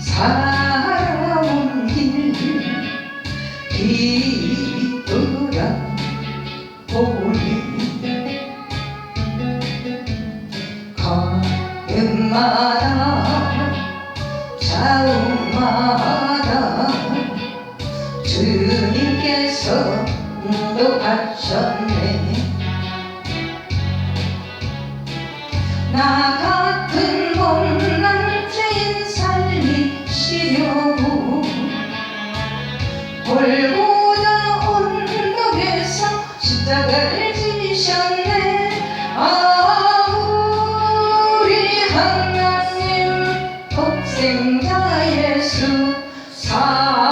살아온 길 뒤돌아 보니 걸음마다 좌우마다 주님께서 인도하셨네. 나 같은 못난 죄인 살리시려고 골고다 언덕에서 십자가를 지셨네 아 우리 하나님 독생자 예수 사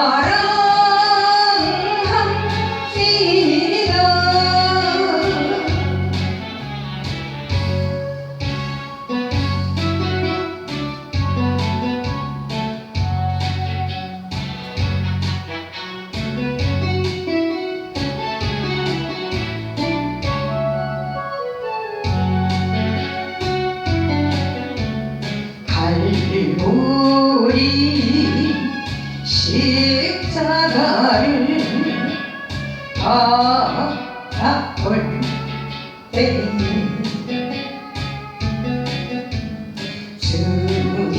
바라볼 때 주님의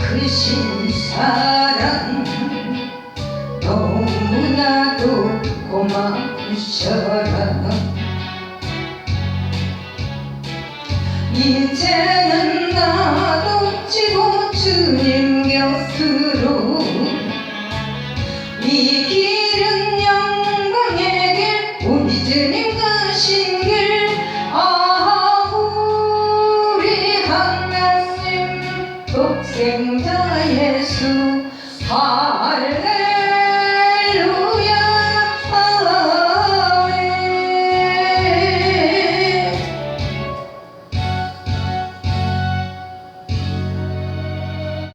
크신 사랑. 너무나도 고마우셔라. 이제는 나도 지고 주님 곁으 독생자 예수 할렐루야